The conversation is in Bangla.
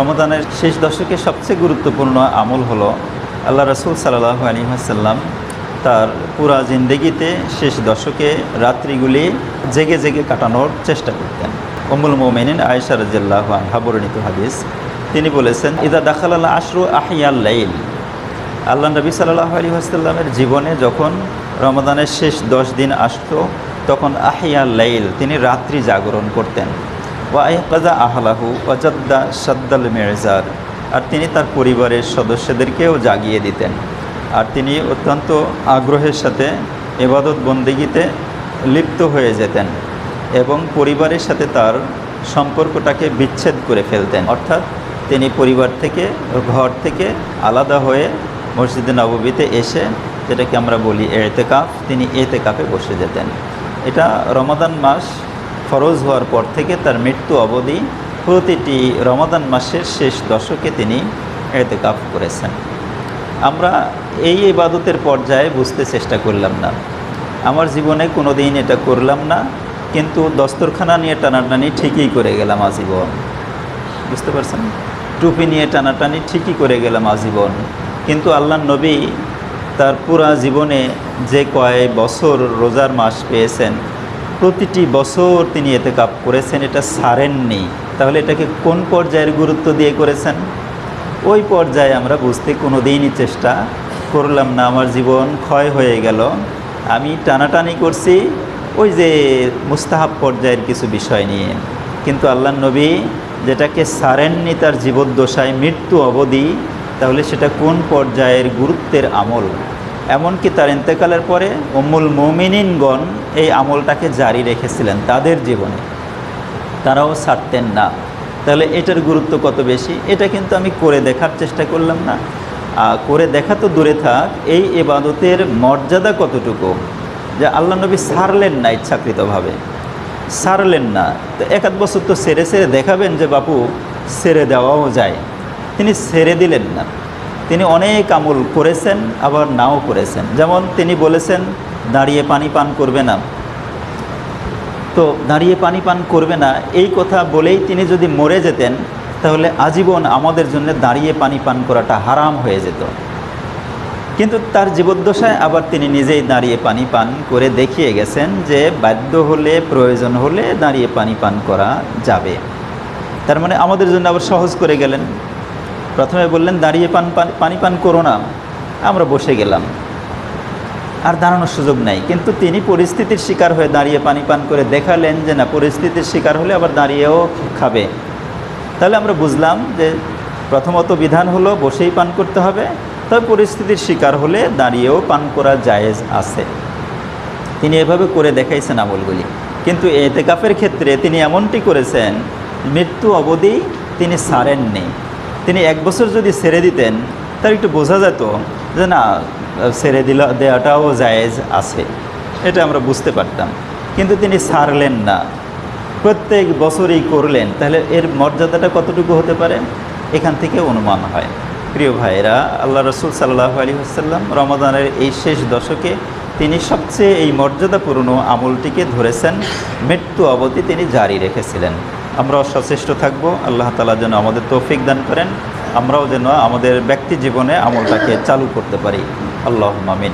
রমদানের শেষ দশকে সবচেয়ে গুরুত্বপূর্ণ আমল হলো আল্লাহ রসুল সাল্লাহ আলী আসাল্লাম তার পুরা জিন্দেগিতে শেষ দশকে রাত্রিগুলি জেগে জেগে কাটানোর চেষ্টা করতেন। অমুল মোমেনিন আয়েশা রাজিয়াল্লাহ আনহা বর্ণিত হাদিস, তিনি বলেছেন, ইদা দাখালাল্লাহ আশরু আহিয়াল্লাইল আল্লাহ নবী সাল্লাহ আলী আসাল্লামের জীবনে যখন রমাদানের শেষ দশ দিন আসতো, তখন আহিয়া লাইল, তিনি রাত্রি জাগরণ করতেন। ওয়াইকাজা আহলাহু ওয়াজাদ্দা সাদ্দাল মেরজার আর তিনি তার পরিবারের সদস্যদেরকেও জাগিয়ে দিতেন। আর তিনি অত্যন্ত আগ্রহের সাথে এবাদত বন্দিগিতে লিপ্ত হয়ে যেতেন এবং পরিবারের সাথে তার সম্পর্কটাকে বিচ্ছেদ করে ফেলতেন। অর্থাৎ তিনি পরিবার থেকে, ঘর থেকে আলাদা হয়ে মসজিদে নববীতে এসে, যেটাকে আমরা বলি এতেকাফ, তিনি এতেকাফে বসে যেতেন। এটা রমাদান মাস ফরজ হওয়ার পর থেকে তার মৃত্যু অবধি প্রতিটি রমাদান মাসের শেষ দশকে তিনি এতেকাফ করেছেন। আমরা এই ইবাদতের পর্যায়ে বুঝতে চেষ্টা করলাম না। আমার জীবনে কোনো দিন এটা করলাম না, কিন্তু দস্তরখানা নিয়ে টানাটানি ঠিকই করে গেলাম আজীবন। বুঝতে পারছেন? টুপি নিয়ে টানাটানি ঠিকই করে গেলাম আজীবন। কিন্তু আল্লাহ নবী তার পুরা জীবনে যে কয় বছর রোজার মাস পেয়েছেন প্রতিটি বছর তিনি এতে কাপ করেছেন, এটা সারেননি। তাহলে এটাকে কোন পর্যায়ের গুরুত্ব দিয়ে করেছেন? ওই পর্যায়ে আমরা বুঝতে কোনো দিনই চেষ্টা করলাম না, আমার জীবন ক্ষয় হয়ে গেল। আমি টানাটানি করছি ওই যে মুস্তাহাব পর্যায়ের কিছু বিষয় নিয়ে। কিন্তু আল্লাহ নবী যেটাকে সারেননি তার জীবদ্দশায় মৃত্যু অবধি, তাহলে সেটা কোন পর্যায়ের গুরুত্বের আমল? এমনকি তার ইন্তেকালের পরে অমুল মমিনিনগণ এই আমলটাকে জারি রেখেছিলেন তাদের জীবনে। তারাও ছাড়তেন না। তাহলে এটার গুরুত্ব কত বেশি? এটা কিন্তু আমি করে দেখার চেষ্টা করলাম না। করে দেখা তো দূরে থাক, এই এবাদতের মর্যাদা কতটুকু? যে আল্লাহ নবী সারলেন না ইচ্ছাকৃতভাবে। সারলেন না। তো এক আধ বছর তো সেরে সেরে দেখাবেন যে বাপু, সেরে দেওয়াও যায়। তিনি সেরে দিলেন না। তিনি অনেক আমল করেছেন, আবার নাও করেছেন। যেমন তিনি বলেছেন, দাঁড়িয়ে পানি পান করবে না। তো দাঁড়িয়ে পানি পান করবে না, এই কথা বলেই তিনি যদি মরে যেতেন, তাহলে আজীবন আমাদের জন্য দাঁড়িয়ে পানি পান করাটা হারাম হয়ে যেত। কিন্তু তার জীবদ্দশায় আবার তিনি নিজেই দাঁড়িয়ে পানি পান করে দেখিয়ে গেছেন যে, বাধ্য হলে, প্রয়োজন হলে দাঁড়িয়ে পানি পান করা যাবে। তার মানে আমাদের জন্য আবার সহজ করে গেলেন। প্রথমে বললেন, দাঁড়িয়ে পান, পানি, পান করো না। আমরা বসে গেলাম। আর দাঁড়ানোর সুযোগ নাই। কিন্তু তিনি পরিস্থিতির শিকার হয়ে দাঁড়িয়ে পানি পান করে দেখালেন যে, না, পরিস্থিতির শিকার হলে আবার দাঁড়িয়েও খাবে। তাহলে আমরা বুঝলাম যে, প্রথমত বিধান হলো বসেই পান করতে হবে। তবে পরিস্থিতির শিকার হলে দাঁড়িয়েও পান করা জায়েজ আছে। তিনি এভাবে করে দেখাইছেন আমলগুলি। কিন্তু এতে এতেকাফের ক্ষেত্রে তিনি এমনটি করেছেন, মৃত্যু অবধি তিনি সারেননি। তিনি এক বছর যদি ছেড়ে দিতেন তার একটু বোঝা যেত যে না, ছেড়ে দিল, দেওয়াটাও জায়েজ আছে। এটা আমরা বুঝতে পারতাম। কিন্তু তিনি সারলেন না। প্রত্যেক বছরই করলেন। তাহলে এর মর্যাদাটা কতটুকু হতে পারে? এখান থেকে অনুমান হয়। প্রিয় ভাইয়েরা, আল্লাহ রসুল সাল্লাহ আলী আসাল্লাম রমাদানের এই শেষ দশকে তিনি সবচেয়ে এই মর্যাদাপূর্ণ আমলটিকে ধরেছেন। মৃত্যু অবধি তিনি জারি রেখেছিলেন। আমরাও সচেষ্ট থাকব। আল্লাহ তালা যেন আমাদের তৌফিক দান করেন। আমরাও যেন আমাদের ব্যক্তি জীবনে আমলটাকে চালু করতে পারি। আল্লাহ মামিন